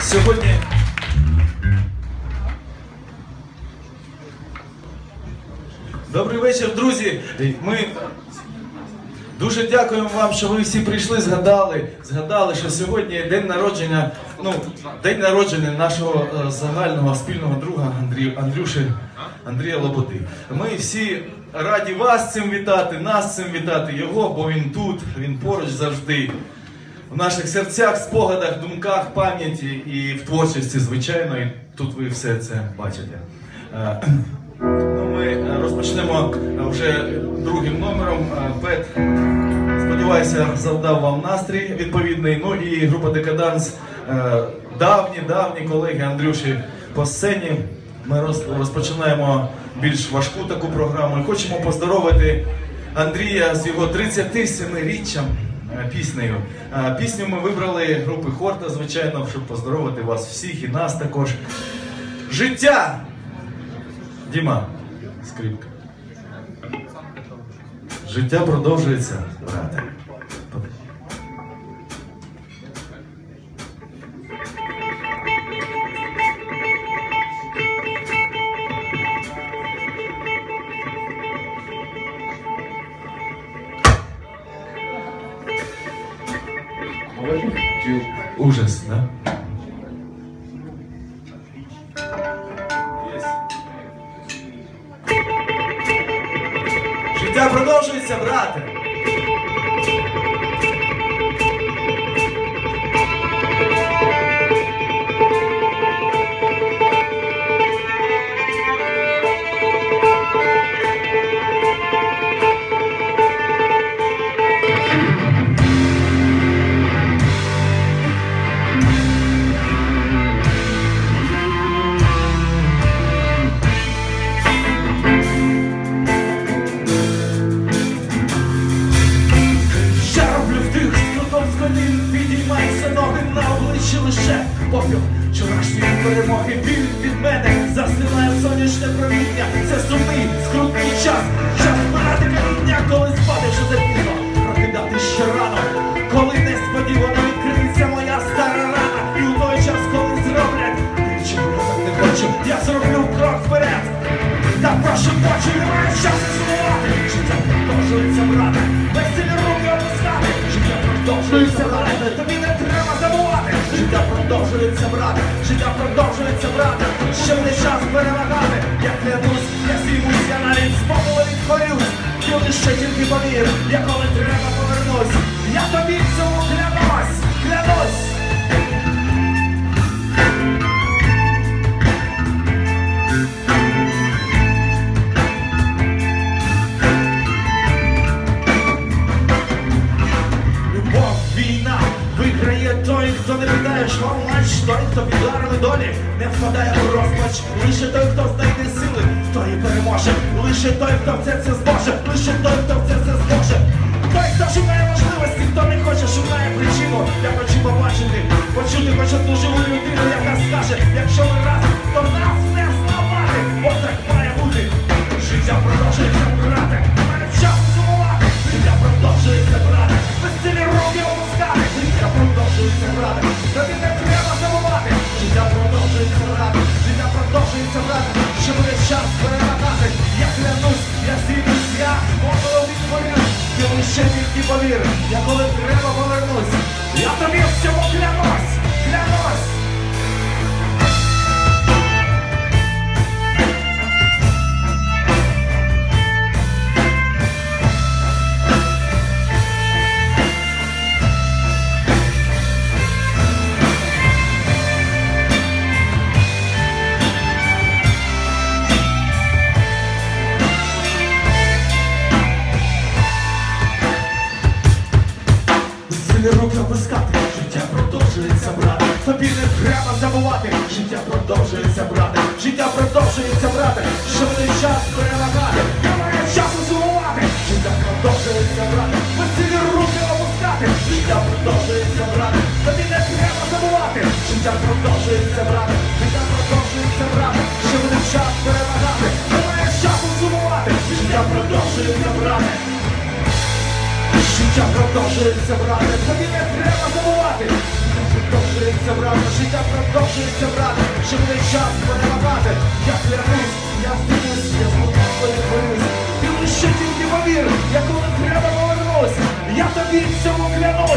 Сьогодні. Добрий вечір, друзі. Ми дуже дякуємо вам, що ви всі прийшли, згадали, згадали, що сьогодні день народження, ну, день народження нашого е, загального спільного друга Андрію, Андрюші Андрія Лоботи. Ми всі раді вас цим вітати, нас цим вітати, його, бо він тут, він поруч завжди. В наших серцях, спогадах, думках, пам'яті і в творчості, звичайно, і тут ви все це бачите. Е, Ну, ми е, розпочнемо е, вже другим номером. Пет, сподіваюся, завдав вам настрій відповідний. Ну і група Декаданс, давні, давні колеги Андрюші по сцені. Ми роз- розпочинаємо більш важку таку програму. Хочемо поздоровити Андрія з його 37-річчям е, піснею. Е, Пісню ми вибрали групи Хорта, звичайно, щоб поздоровити вас всіх і нас також. Життя! Діма, скрипка. Життя продовжується, брате. Ужас, да? Життя продовжується, брате. Лише попіл Вчорашньої перемоги. Біль від мене Застилає сонячне проміння. Це сумний, скрутний час. Час збирати каміння, коли спати вже запізно Прокидати ще рано. Коли несподівано відкриється моя стара рана. І у той час, коли зроблять Ти чого я так не хочу, я зроблю крок вперед. Та прошу очі, немає часу продовжується, брате Життя продовжується, брати, Ще не час перемагати. Я клянусь, я зіймусь, я навіть з попелу відхорюсь Ти лише тільки повір Я коли треба повернусь той, хто ударами долі не впадає у розпач. Лише той, хто знайде сили, той і переможе. Лише той, хто в це все зможе, лише той, хто в це все зможе. Той, хто шукає можливості, хто не хоче, шукає причину. Я хочу побачити, почути хоч одну живу людину, яка скаже, якщо ми разом, то нас не зламати. От так має бути. Життя продовжується, продовжується, брате. Тобі не треба забувати, життя продовжується, брате. Життя продовжується, брате. Що буде час перемагати, немає часу сумувати. Життя продовжується, брате. Сили руки опускати, життя продовжується, брате. Тобі не треба забувати, життя продовжується, брате. Життя продовжується, брате. Що буде час перемагати, немає часу сумувати. Життя продовжується, брате. Життя продовжується, брате, тобі не треба забувати. Продовжується, брат, життя продовжується, брат, буде час переламати, Я клянусь, я здивусь, я зможу не боюсь. Ти лише тільки повір, я коли треба повернусь, я тобі в цьому клянусь.